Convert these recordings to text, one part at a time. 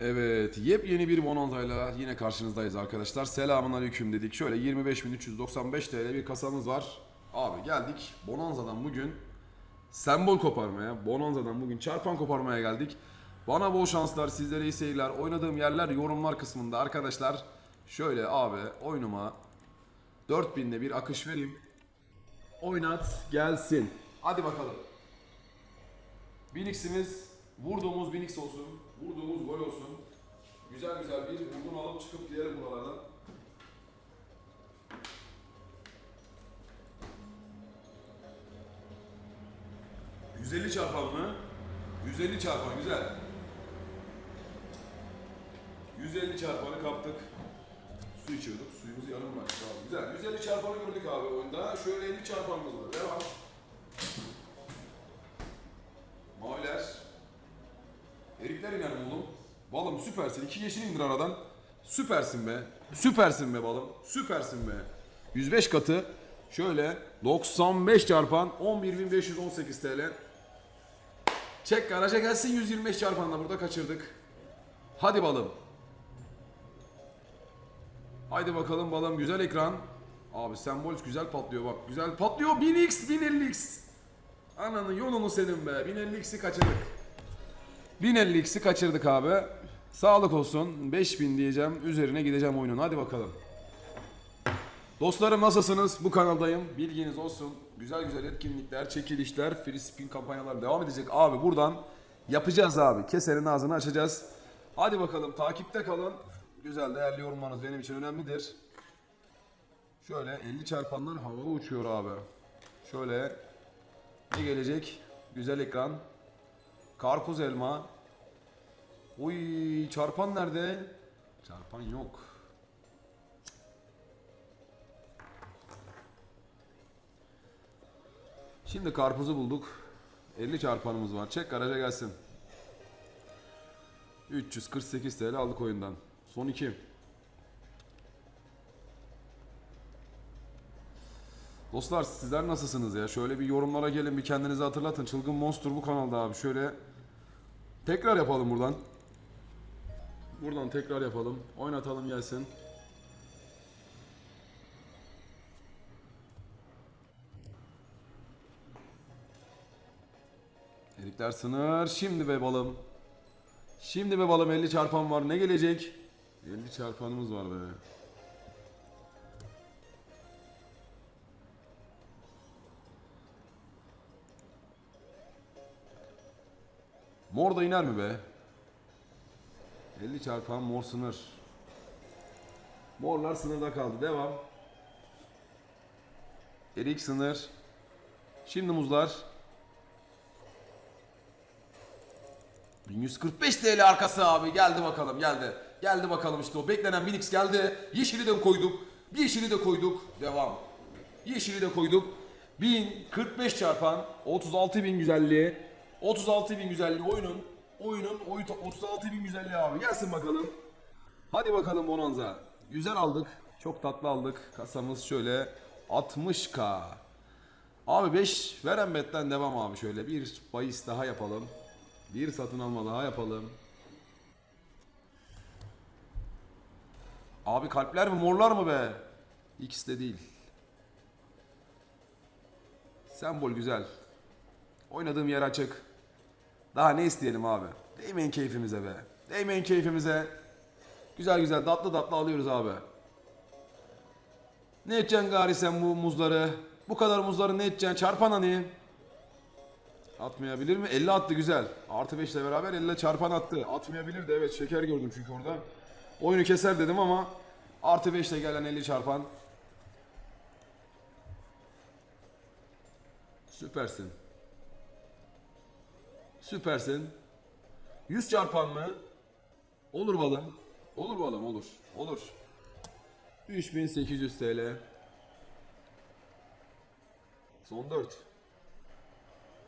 Evet, yepyeni bir Bonanza'yla yine karşınızdayız arkadaşlar. Selamun aleyküm dedik. Şöyle 25.395 TL bir kasamız var. Abi geldik Bonanza'dan bugün sembol koparmaya, Bonanza'dan bugün çarpan koparmaya geldik. Bana bol şanslar, sizlere iyi seyirler. Oynadığım yerler yorumlar kısmında arkadaşlar. Şöyle abi oyunuma 4000'de bir akış vereyim. Oynat gelsin. Hadi bakalım. Binix'imiz vurduğumuz Binix olsun. Vurduğumuz gol olsun. Güzel güzel bir vurgun alıp çıkıp gidelim buralardan. ...150 çarpan mı? 150 çarpan güzel. 150 çarpanı kaptık. Su içiyorduk. Suyumuzu yarım bıraktık abi. Güzel. 150 çarpanı gördük abi oyunda. Şöyle 50 çarpanımız var. Devam. Maviler. Erikler iner oğlum. Balım süpersin. İki yeşil indir aradan. Süpersin be. Süpersin be balım. Süpersin be. 105 katı. Şöyle 95 çarpan 11.518 TL. Çek garaja gelsin 125 çarpanla burada kaçırdık. Hadi balım. Haydi bakalım balım güzel ekran. Abi sembol güzel patlıyor bak güzel patlıyor 1000x 1050x. Ananın yolunu senin be 1050x'i kaçırdık. 1050x'i kaçırdık abi. Sağlık olsun 5000 diyeceğim üzerine gideceğim oyunun hadi bakalım. Dostlarım nasılsınız? Bu kanaldayım. Bilginiz olsun. Güzel güzel etkinlikler, çekilişler, free spin kampanyalar devam edecek. Abi buradan yapacağız abi. Keserin ağzını açacağız. Hadi bakalım takipte kalın. Güzel değerli yorumlarınız benim için önemlidir. Şöyle 50 çarpanlar havada uçuyor abi. Şöyle ne gelecek? Güzel ekran. Karpuz elma. Uy çarpan nerede? Çarpan yok. Şimdi karpuzu bulduk. 50 çarpanımız var. Çek garaja gelsin. 348 TL aldık oyundan. Son 2. Dostlar sizler nasılsınız ya? Şöyle bir yorumlara gelin bir kendinizi hatırlatın. Çılgın Monster bu kanalda abi. Şöyle tekrar yapalım buradan. Buradan tekrar yapalım. Oynatalım gelsin. Erikler sınır. Şimdi be balım. Şimdi be balım 50 çarpan var. Ne gelecek? 50 çarpanımız var be. Mor da iner mi be? 50 çarpan mor sınır. Morlar sınırda kaldı. Devam. Erik sınır. Şimdi muzlar. 1145 TL arkası abi. Geldi bakalım geldi. Geldi bakalım işte o beklenen Minix geldi. Yeşili de koyduk. Bir yeşili de koyduk. Devam. Yeşili de koyduk. 1045 çarpan 36.000 güzelliği. 36.000 güzelliği oyunun. Oyunun oyu 36.000 güzelliği abi. Gelsin bakalım. Hadi bakalım Bonanza. Güzel aldık. Çok tatlı aldık. Kasamız şöyle 60k. Abi 5 veren betten devam abi şöyle. Bir bahis daha yapalım. Bir satın alma daha yapalım. Abi kalpler mi morlar mı be? İkisi de değil. Sembol güzel. Oynadığım yer açık. Daha ne isteyelim abi? Değmeyin keyfimize be. Değmeyin keyfimize. Güzel güzel tatlı tatlı alıyoruz abi. Ne edeceksin gari sen bu muzları? Bu kadar muzları ne edeceksin? Çarpan hani. Atmayabilir mi? 50 attı güzel. Artı 5 ile beraber 50 çarpan attı. Atmayabilir de evet şeker gördüm çünkü orada. Oyunu keser dedim ama artı 5 ile gelen 50 çarpan. Süpersin. Süpersin. 100 çarpan mı? Olur balım. Olur balım olur. Olur. 3800 TL. Son 4.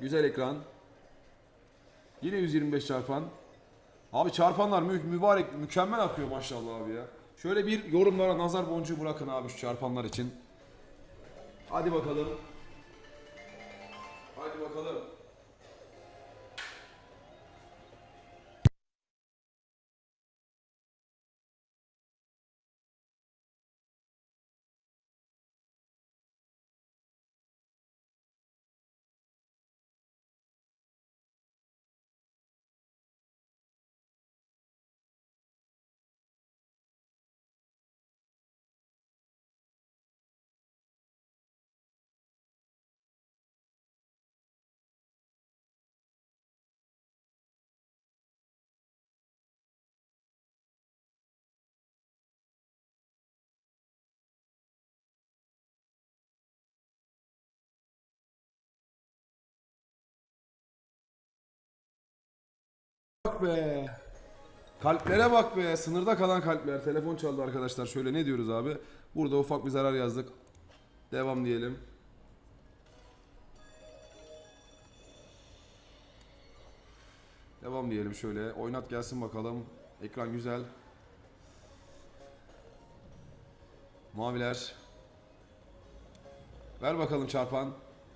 Güzel ekran. Yine 125 çarpan. Abi çarpanlar mü- mübarek mükemmel akıyor maşallah abi ya. Şöyle bir yorumlara nazar boncuğu bırakın abi şu çarpanlar için. Hadi bakalım. Hadi bakalım. Bak be. Kalplere bak be. Sınırda kalan kalpler. Telefon çaldı arkadaşlar. Şöyle ne diyoruz abi? Burada ufak bir zarar yazdık. Devam diyelim. Devam diyelim şöyle. Oynat gelsin bakalım. Ekran güzel. Maviler. Ver bakalım çarpan.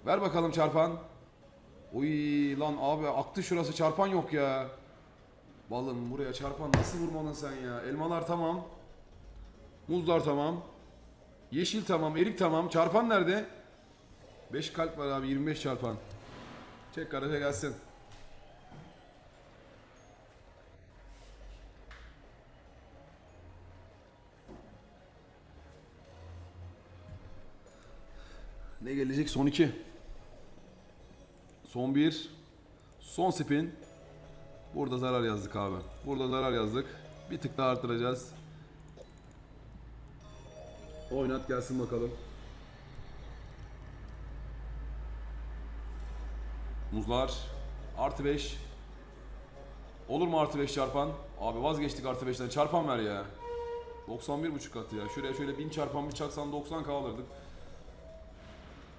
Ver bakalım çarpan. Uy lan abi aktı şurası çarpan yok ya. Balım buraya çarpan nasıl vurmadın sen ya? Elmalar tamam. Muzlar tamam. Yeşil tamam, erik tamam. Çarpan nerede? 5 kalp var abi 25 çarpan. Çek karafe gelsin. Ne gelecek? Son 2. Son 1. Son spin. Burada zarar yazdık abi. Burada zarar yazdık. Bir tık daha arttıracağız. Oynat gelsin bakalım. Muzlar. Artı 5. Olur mu artı 5 çarpan? Abi vazgeçtik artı 5'ten. Çarpan ver ya. 91.5 katı ya. Şuraya şöyle 1000 çarpan bir çaksan 90 alırdık.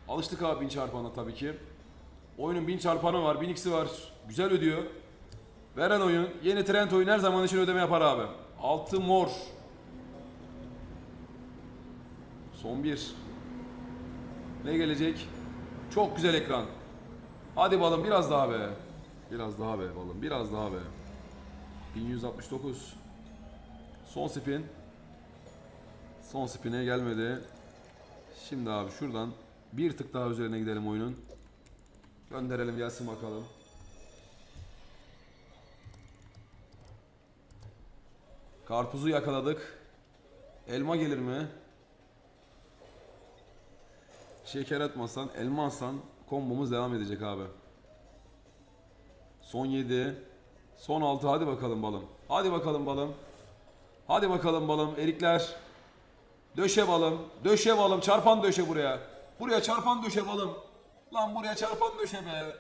Alıştık abi 1000 çarpana tabii ki. Oyunun 1000 çarpanı var, 1000x'i var. Güzel ödüyor. Veren oyun, yeni trend oyun her zaman için ödeme yapar abi. Altı mor. Son bir. Ne gelecek? Çok güzel ekran. Hadi balım biraz daha be. Biraz daha be balım, biraz daha be. 1169. Son spin. Son spin'e gelmedi. Şimdi abi şuradan bir tık daha üzerine gidelim oyunun. Gönderelim gelsin bakalım. Karpuzu yakaladık. Elma gelir mi? Şeker atmasan, elma atsan kombomuz devam edecek abi. Son 7. Son 6 hadi bakalım balım. Hadi bakalım balım. Hadi bakalım balım. Erikler. Döşe balım. Döşe balım. Çarpan döşe buraya. Buraya çarpan döşe balım. Lan buraya çarpan döşe be.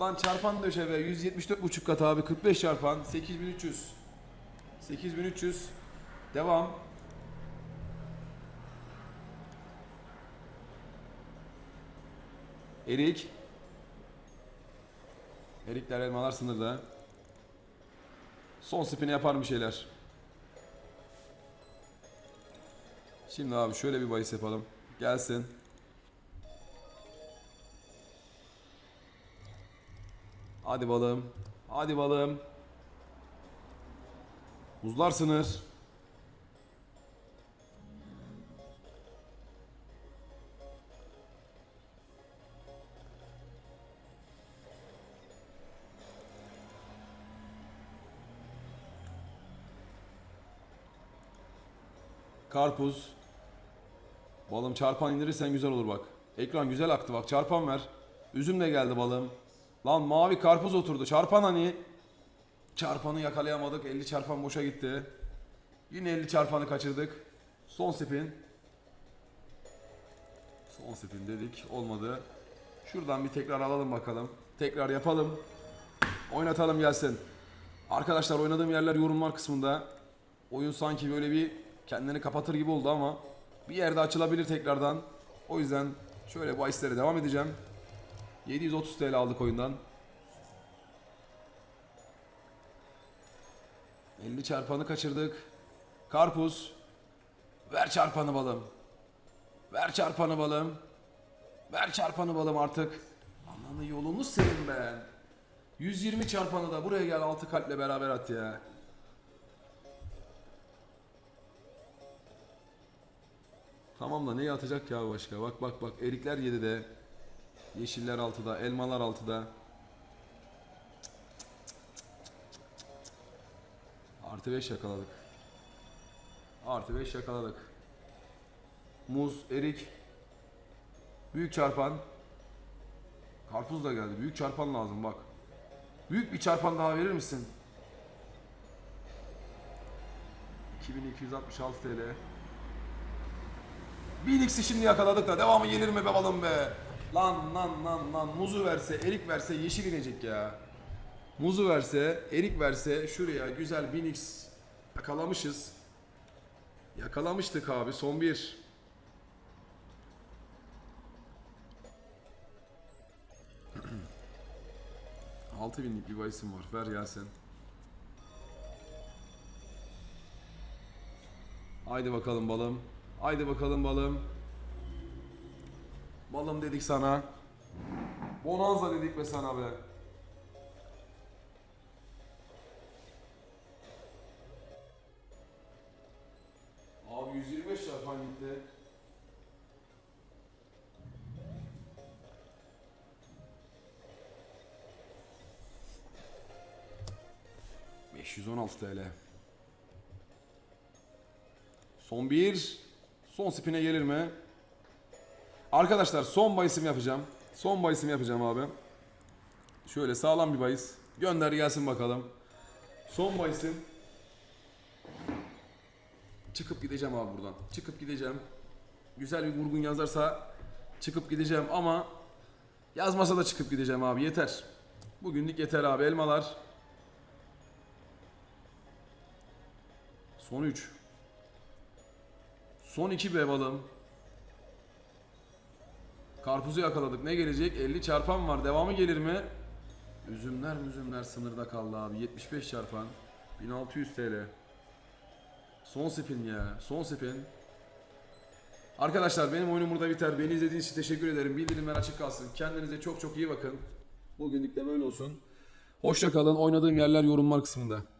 Lan çarpan döşe be. 174,5 kat abi. 45 çarpan. 8300. 8300. Devam. Erik. Erikler elmalar sınırda. Son spini yapar bir şeyler. Şimdi abi şöyle bir bahis yapalım. Gelsin. Hadi balım. Hadi balım. Buzlar sınır. Karpuz. Balım çarpan indirirsen güzel olur bak. Ekran güzel aktı bak çarpan ver. Üzüm de geldi balım. Lan mavi karpuz oturdu. Çarpan hani? Çarpanı yakalayamadık. 50 çarpan boşa gitti. Yine 50 çarpanı kaçırdık. Son spin. Son spin dedik. Olmadı. Şuradan bir tekrar alalım bakalım. Tekrar yapalım. Oynatalım gelsin. Arkadaşlar oynadığım yerler yorumlar kısmında. Oyun sanki böyle bir kendini kapatır gibi oldu ama bir yerde açılabilir tekrardan. O yüzden şöyle bu ice'lere devam edeceğim. 730 TL aldık oyundan. 50 çarpanı kaçırdık. Karpuz. Ver çarpanı balım. Ver çarpanı balım. Ver çarpanı balım artık. Ananı yolunu senin ben. 120 çarpanı da buraya gel altı kalple beraber at ya. Tamam da neyi atacak ya başka? Bak bak bak erikler 7'de. Yeşiller 6'da, elmalar 6'da. Artı 5 yakaladık. Artı 5 yakaladık. Muz, erik. Büyük çarpan. Karpuz da geldi. Büyük çarpan lazım bak. Büyük bir çarpan daha verir misin? 2266 TL. 1000x'i şimdi yakaladık da devamı gelir mi be balım be? Lan lan lan lan muzu verse, erik verse yeşil inecek ya. Muzu verse, erik verse şuraya güzel 1000x yakalamışız. Yakalamıştık abi son bir. Altı binlik bir bahisim var. Ver gelsin. Haydi bakalım balım. Haydi bakalım balım. Balım dedik sana. Bonanza dedik be sana be. ...516 TL. Son bir. Son spine gelir mi? Arkadaşlar son bahisim yapacağım. Son bahisim yapacağım abi. Şöyle sağlam bir bahis. Gönder gelsin bakalım. Son bahisim. Çıkıp gideceğim abi buradan. Çıkıp gideceğim. Güzel bir vurgun yazarsa çıkıp gideceğim ama yazmasa da çıkıp gideceğim abi yeter. Bugünlük yeter abi elmalar. Son 3. Son 2 be balım. Karpuzu yakaladık. Ne gelecek? 50 çarpan var. Devamı gelir mi? Üzümler müzümler sınırda kaldı abi. 75 çarpan. 1600 TL. Son spin ya. Son spin. Arkadaşlar benim oyunum burada biter. Beni izlediğiniz için teşekkür ederim. Bildirimler açık kalsın. Kendinize çok çok iyi bakın. Bugünlük de böyle olsun. Hoşça kalın. Oynadığım yerler yorumlar kısmında.